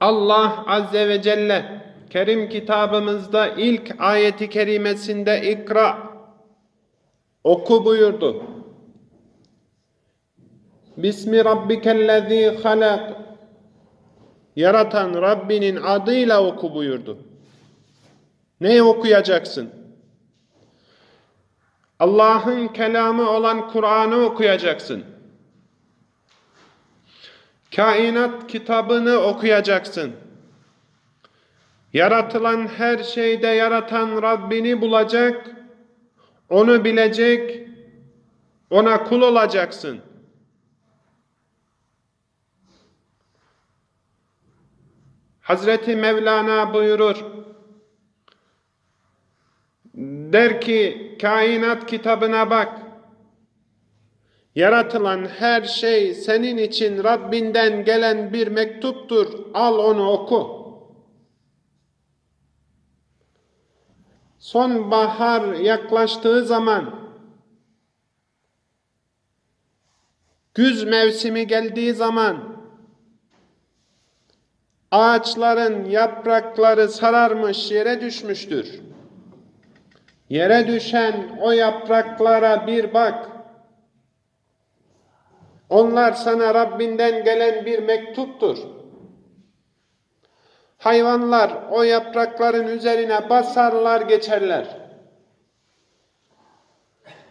Allah Azze ve Celle Kerim kitabımızda ilk ayeti kerimesinde ikra oku buyurdu. Bismi rabbikellezî halak Yaratan Rabbinin adıyla oku buyurdu. Ne okuyacaksın? Allah'ın kelamı olan Kur'an'ı okuyacaksın. Kainat kitabını okuyacaksın. Yaratılan her şeyde yaratan Rabbini bulacak, onu bilecek, ona kul olacaksın. Hazreti Mevlana buyurur, der ki kainat kitabına bak, Yaratılan her şey senin için Rabbinden gelen bir mektuptur. Al onu oku. Sonbahar yaklaştığı zaman güz mevsimi geldiği zaman ağaçların yaprakları sararmış yere düşmüştür. Yere düşen o yapraklara bir bak. Onlar sana Rabbinden gelen bir mektuptur. Hayvanlar o yaprakların üzerine basarlar geçerler.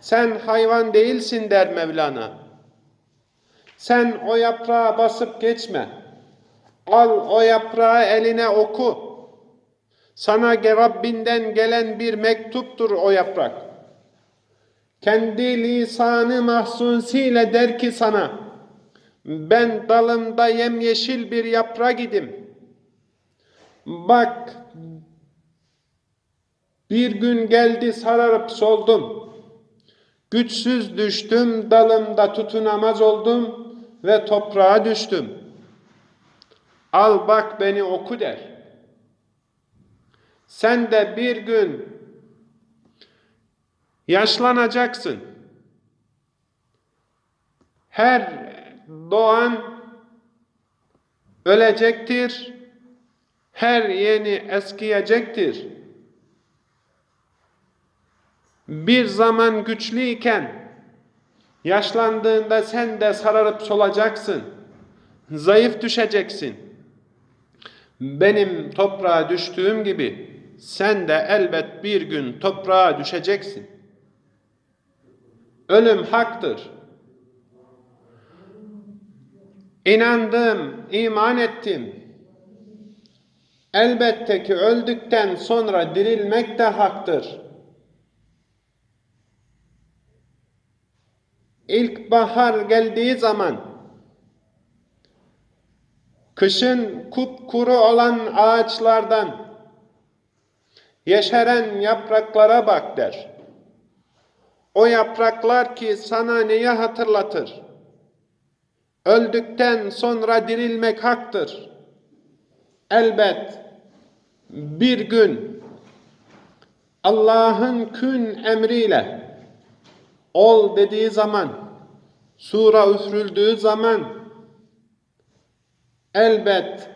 Sen hayvan değilsin der Mevlana. Sen o yaprağa basıp geçme. Al o yaprağı eline oku. Sana Rabbinden gelen bir mektuptur o yaprak kendi lisanı mahsusiyle der ki sana, ben dalımda yemyeşil bir yaprak idim. Bak, bir gün geldi sararıp soldum. Güçsüz düştüm, dalımda tutunamaz oldum ve toprağa düştüm. Al bak beni oku der. Sen de bir gün Yaşlanacaksın. Her doğan ölecektir. Her yeni eskiyecektir. Bir zaman güçlüyken yaşlandığında sen de sararıp solacaksın. Zayıf düşeceksin. Benim toprağa düştüğüm gibi sen de elbet bir gün toprağa düşeceksin. Ölüm haktır. İnandım, iman ettim. Elbette ki öldükten sonra dirilmek de haktır. İlk bahar geldiği zaman kışın kupkuru olan ağaçlardan yeşeren yapraklara bak der. O yapraklar ki sana neyi hatırlatır? Öldükten sonra dirilmek haktır. Elbet bir gün Allah'ın kün emriyle ol dediği zaman, sura üfrüldüğü zaman elbet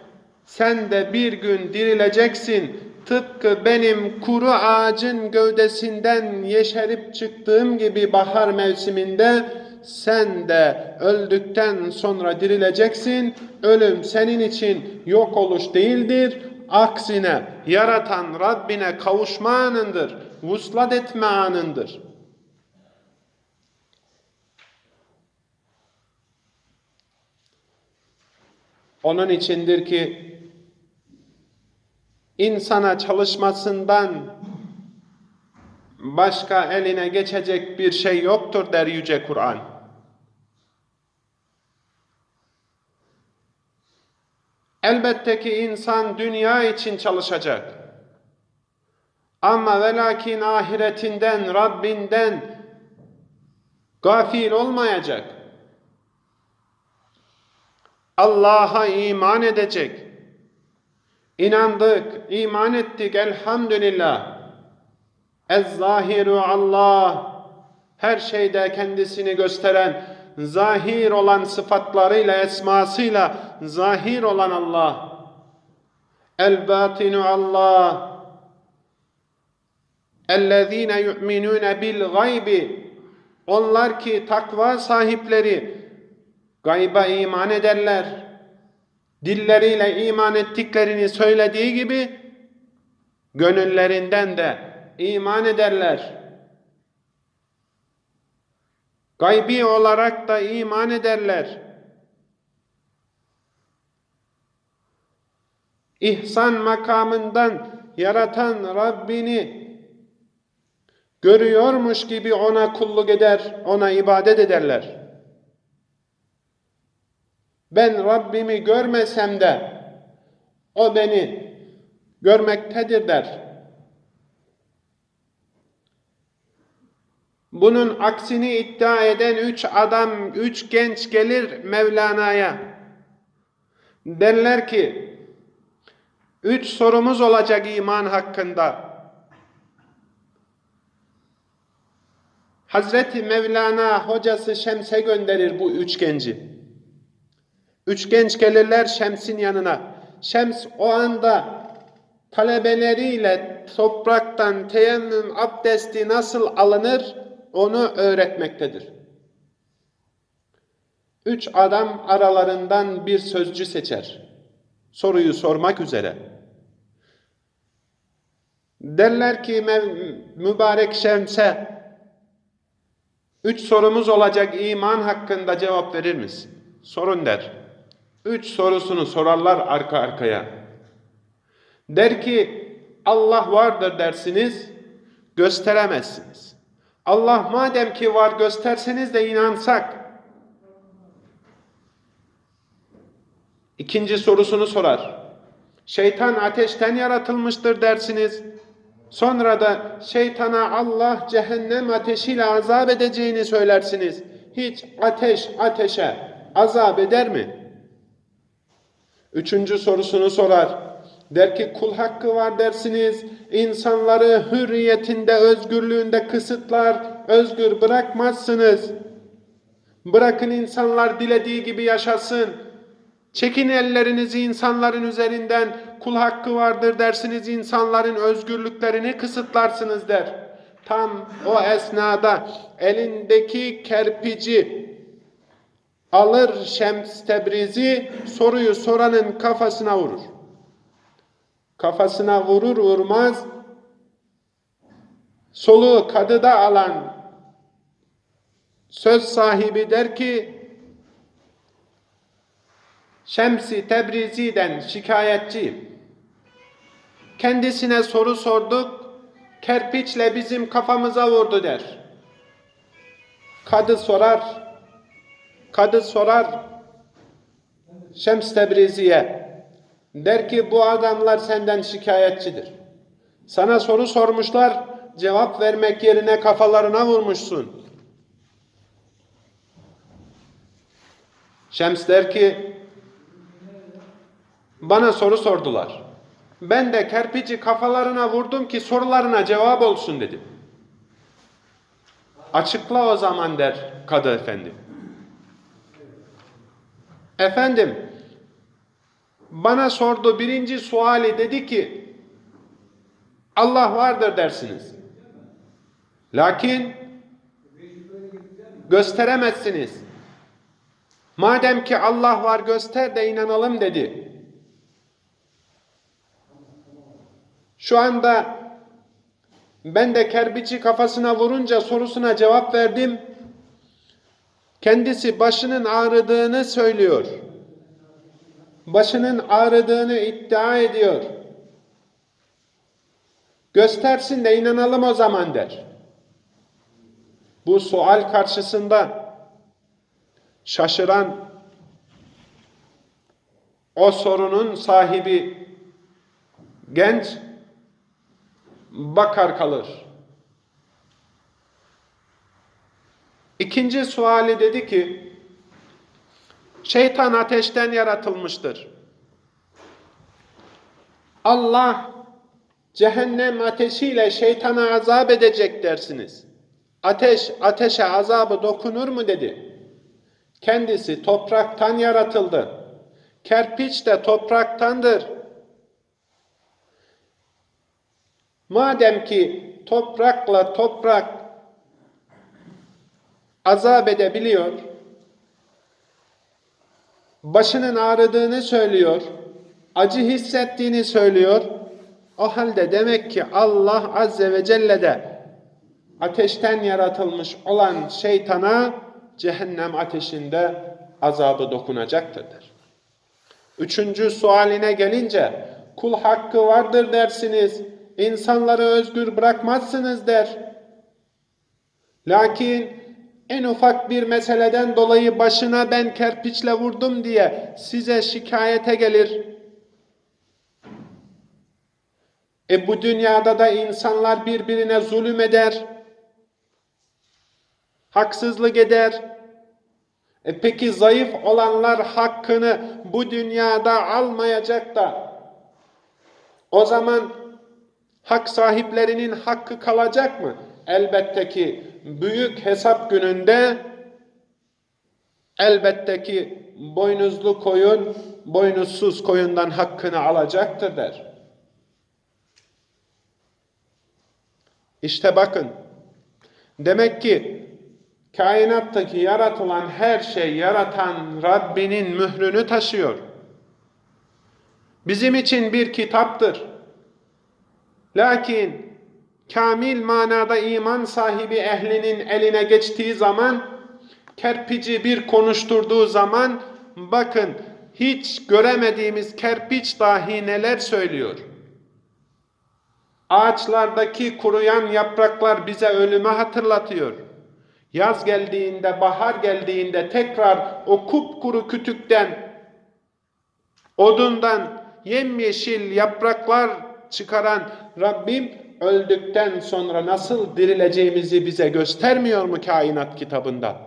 sen de bir gün dirileceksin tıpkı benim kuru ağacın gövdesinden yeşerip çıktığım gibi bahar mevsiminde sen de öldükten sonra dirileceksin. Ölüm senin için yok oluş değildir. Aksine yaratan Rabbine kavuşma anındır. Vuslat etme anındır. Onun içindir ki insana çalışmasından başka eline geçecek bir şey yoktur der Yüce Kur'an. Elbette ki insan dünya için çalışacak. Ama ve lakin ahiretinden, Rabbinden gafil olmayacak. Allah'a iman edecek İnandık, iman ettik elhamdülillah. Ez-zahiru Allah. Her şeyde kendisini gösteren, zahir olan sıfatlarıyla, esmasıyla zahir olan Allah. El batinu Allah. Ellezine yu'minune bil gaybi. Onlar ki takva sahipleri gayba iman ederler. Dilleriyle iman ettiklerini söylediği gibi gönüllerinden de iman ederler. Gaybi olarak da iman ederler. İhsan makamından yaratan Rabbini görüyormuş gibi ona kulluk eder, ona ibadet ederler. Ben Rabbimi görmesem de o beni görmektedir der. Bunun aksini iddia eden üç adam, üç genç gelir Mevlana'ya. Derler ki, üç sorumuz olacak iman hakkında. Hazreti Mevlana hocası Şems'e gönderir bu üç genci. Üç genç gelirler Şems'in yanına. Şems o anda talebeleriyle topraktan teyemmüm abdesti nasıl alınır onu öğretmektedir. Üç adam aralarından bir sözcü seçer. Soruyu sormak üzere. Derler ki mübarek Şems'e üç sorumuz olacak iman hakkında cevap verir misin? Sorun der. Üç sorusunu sorarlar arka arkaya. Der ki Allah vardır dersiniz, gösteremezsiniz. Allah madem ki var gösterseniz de inansak. İkinci sorusunu sorar. Şeytan ateşten yaratılmıştır dersiniz. Sonra da şeytana Allah cehennem ateşiyle azap edeceğini söylersiniz. Hiç ateş ateşe azap eder mi? Üçüncü sorusunu sorar. Der ki kul hakkı var dersiniz. İnsanları hürriyetinde, özgürlüğünde kısıtlar, özgür bırakmazsınız. Bırakın insanlar dilediği gibi yaşasın. Çekin ellerinizi insanların üzerinden kul hakkı vardır dersiniz insanların özgürlüklerini kısıtlarsınız der. Tam o esnada elindeki kerpici alır Şems Tebrizi soruyu soranın kafasına vurur. Kafasına vurur vurmaz soluğu kadıda alan söz sahibi der ki Şemsi Tebrizi'den şikayetçiyim. Kendisine soru sorduk, kerpiçle bizim kafamıza vurdu der. Kadı sorar, kadı sorar Şems Tebrizi'ye. Der ki bu adamlar senden şikayetçidir. Sana soru sormuşlar, cevap vermek yerine kafalarına vurmuşsun. Şems der ki, bana soru sordular. Ben de kerpici kafalarına vurdum ki sorularına cevap olsun dedim. Açıkla o zaman der kadı efendi. Efendim, bana sordu birinci suali dedi ki, Allah vardır dersiniz. Lakin gösteremezsiniz. Madem ki Allah var göster de inanalım dedi. Şu anda ben de kerbiçi kafasına vurunca sorusuna cevap verdim. Kendisi başının ağrıdığını söylüyor. Başının ağrıdığını iddia ediyor. Göstersin de inanalım o zaman der. Bu sual karşısında şaşıran o sorunun sahibi genç bakar kalır. İkinci suali dedi ki, şeytan ateşten yaratılmıştır. Allah cehennem ateşiyle şeytana azap edecek dersiniz. Ateş, ateşe azabı dokunur mu dedi. Kendisi topraktan yaratıldı. Kerpiç de topraktandır. Madem ki toprakla toprak azap edebiliyor, başının ağrıdığını söylüyor, acı hissettiğini söylüyor. O halde demek ki Allah Azze ve Celle de ateşten yaratılmış olan şeytana cehennem ateşinde azabı dokunacaktır. Üçüncü sualine gelince kul hakkı vardır dersiniz, insanları özgür bırakmazsınız der. Lakin en ufak bir meseleden dolayı başına ben kerpiçle vurdum diye size şikayete gelir. E bu dünyada da insanlar birbirine zulüm eder. Haksızlık eder. E peki zayıf olanlar hakkını bu dünyada almayacak da o zaman hak sahiplerinin hakkı kalacak mı? Elbette ki büyük hesap gününde elbette ki boynuzlu koyun boynuzsuz koyundan hakkını alacaktır der. İşte bakın demek ki kainattaki yaratılan her şey yaratan Rabbinin mührünü taşıyor. Bizim için bir kitaptır. Lakin kamil manada iman sahibi ehlinin eline geçtiği zaman, kerpici bir konuşturduğu zaman, bakın hiç göremediğimiz kerpiç dahi neler söylüyor. Ağaçlardaki kuruyan yapraklar bize ölümü hatırlatıyor. Yaz geldiğinde, bahar geldiğinde tekrar o kupkuru kütükten, odundan yemyeşil yapraklar çıkaran Rabbim öldükten sonra nasıl dirileceğimizi bize göstermiyor mu kainat kitabında?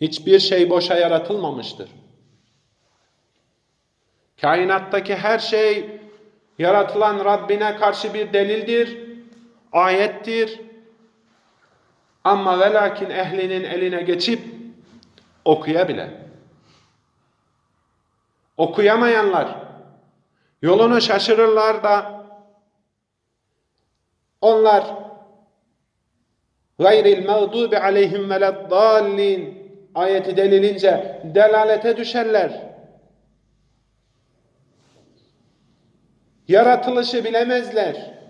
Hiçbir şey boşa yaratılmamıştır. Kainattaki her şey yaratılan Rabbine karşı bir delildir, ayettir. Ama ve lakin ehlinin eline geçip okuyabile. Okuyamayanlar yolunu şaşırırlar da onlar gayril mağdubi aleyhim veleddallin ayeti delilince delalete düşerler. Yaratılışı bilemezler.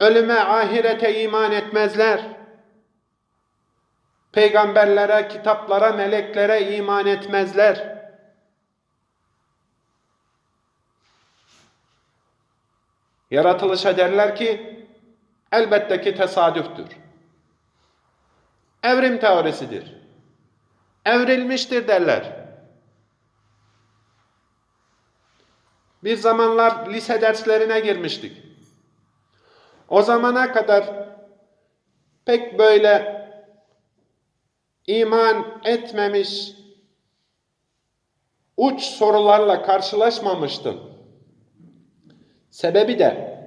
Ölüme, ahirete iman etmezler. Peygamberlere, kitaplara, meleklere iman etmezler. Yaratılışa derler ki elbette ki tesadüftür. Evrim teorisidir. Evrilmiştir derler. Bir zamanlar lise derslerine girmiştik. O zamana kadar pek böyle iman etmemiş uç sorularla karşılaşmamıştım. Sebebi de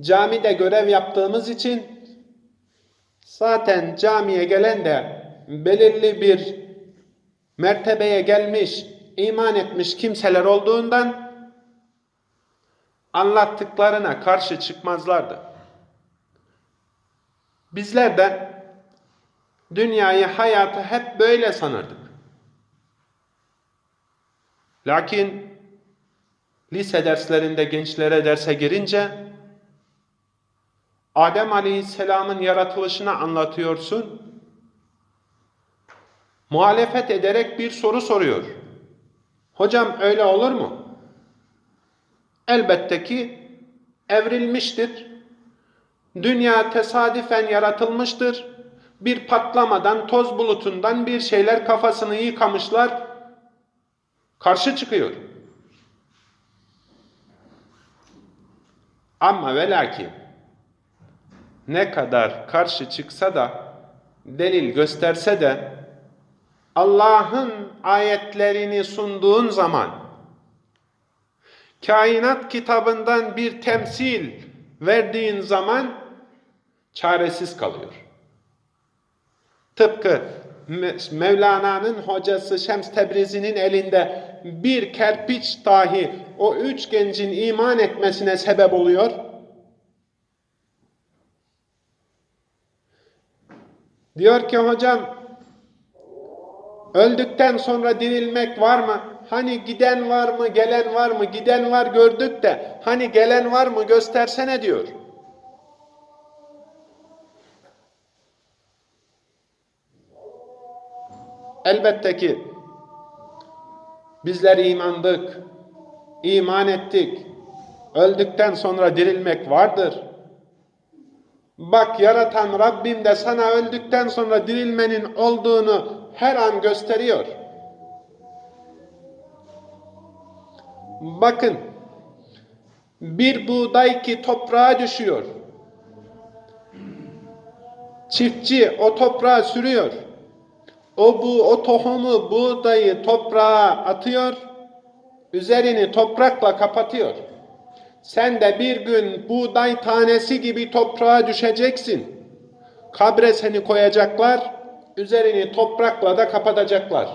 camide görev yaptığımız için zaten camiye gelen de belirli bir mertebeye gelmiş, iman etmiş kimseler olduğundan anlattıklarına karşı çıkmazlardı. Bizler de dünyayı, hayatı hep böyle sanırdık. Lakin lise derslerinde gençlere derse girince Adem Aleyhisselam'ın yaratılışını anlatıyorsun. Muhalefet ederek bir soru soruyor. Hocam öyle olur mu? Elbette ki evrilmiştir. Dünya tesadüfen yaratılmıştır. Bir patlamadan, toz bulutundan bir şeyler kafasını yıkamışlar. Karşı çıkıyor. Ama ve lakin ne kadar karşı çıksa da delil gösterse de Allah'ın ayetlerini sunduğun zaman kainat kitabından bir temsil verdiğin zaman çaresiz kalıyor. Tıpkı Mevlana'nın hocası Şems Tebrizi'nin elinde bir kerpiç dahi o üç gencin iman etmesine sebep oluyor. Diyor ki hocam öldükten sonra dirilmek var mı? Hani giden var mı, gelen var mı? Giden var gördük de hani gelen var mı göstersene diyor. Elbette ki bizler imandık, iman ettik. Öldükten sonra dirilmek vardır. Bak yaratan Rabbim de sana öldükten sonra dirilmenin olduğunu her an gösteriyor. Bakın bir buğday ki toprağa düşüyor. Çiftçi o toprağa sürüyor. O bu o tohumu buğdayı toprağa atıyor. Üzerini toprakla kapatıyor. Sen de bir gün buğday tanesi gibi toprağa düşeceksin. Kabre seni koyacaklar, üzerini toprakla da kapatacaklar.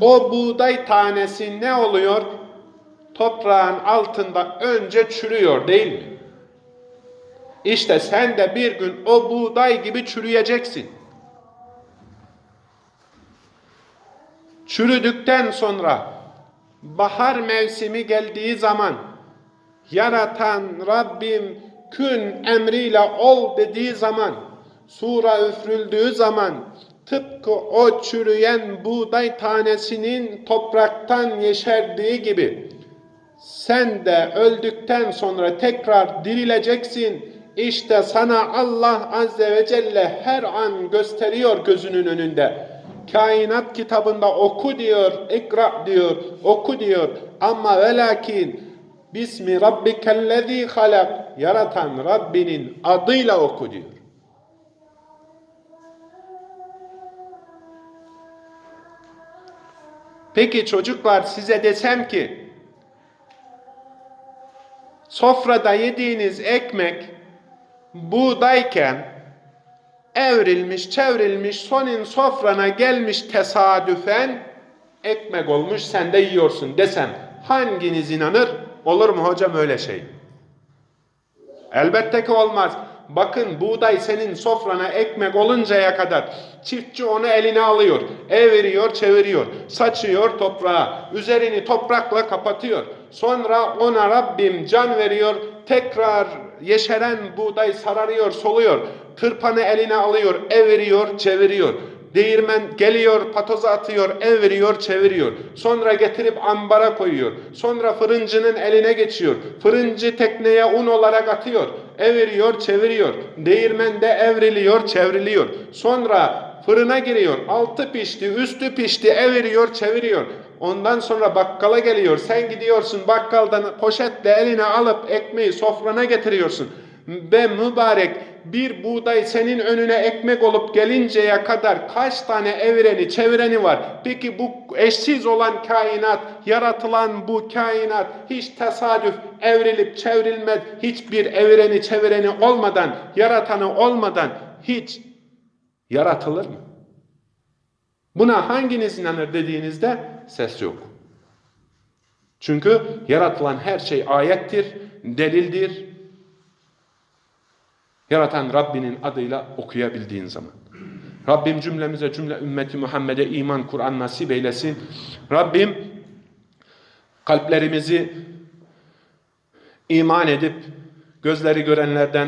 O buğday tanesi ne oluyor? Toprağın altında önce çürüyor değil mi? İşte sen de bir gün o buğday gibi çürüyeceksin. Çürüdükten sonra bahar mevsimi geldiği zaman yaratan Rabbim kün emriyle ol dediği zaman sura üfrüldüğü zaman tıpkı o çürüyen buğday tanesinin topraktan yeşerdiği gibi sen de öldükten sonra tekrar dirileceksin. İşte sana Allah Azze ve Celle her an gösteriyor gözünün önünde. Kainat kitabında oku diyor, ikra diyor, oku diyor. Ama ve lakin Bismi Rabbikellezi halak yaratan Rabbinin adıyla oku diyor. Peki çocuklar size desem ki sofrada yediğiniz ekmek buğdayken evrilmiş, çevrilmiş, sonun sofrana gelmiş tesadüfen ekmek olmuş sen de yiyorsun desem hanginiz inanır? Olur mu hocam öyle şey? Elbette ki olmaz. Bakın buğday senin sofrana ekmek oluncaya kadar çiftçi onu eline alıyor, eviriyor, çeviriyor, saçıyor toprağa, üzerini toprakla kapatıyor. Sonra ona Rabbim can veriyor, tekrar yeşeren buğday sararıyor, soluyor. Tırpanı eline alıyor, eviriyor, çeviriyor. Değirmen geliyor, patoza atıyor, eviriyor, çeviriyor. Sonra getirip ambara koyuyor. Sonra fırıncının eline geçiyor. Fırıncı tekneye un olarak atıyor. Eviriyor, çeviriyor. Değirmende evriliyor, çevriliyor. Sonra fırına giriyor. Altı pişti, üstü pişti, eviriyor, çeviriyor. Ondan sonra bakkala geliyor. Sen gidiyorsun bakkaldan poşetle eline alıp ekmeği sofrana getiriyorsun. Ve mübarek bir buğday senin önüne ekmek olup gelinceye kadar kaç tane evreni çevireni var? Peki bu eşsiz olan kainat, yaratılan bu kainat hiç tesadüf evrilip çevrilmez, hiçbir evreni çevireni olmadan, yaratanı olmadan hiç yaratılır mı? Buna hanginiz inanır dediğinizde ses yok. Çünkü yaratılan her şey ayettir, delildir, Yaratan Rabbinin adıyla okuyabildiğin zaman. Rabbim cümlemize cümle ümmeti Muhammed'e iman Kur'an nasip eylesin. Rabbim kalplerimizi iman edip gözleri görenlerden,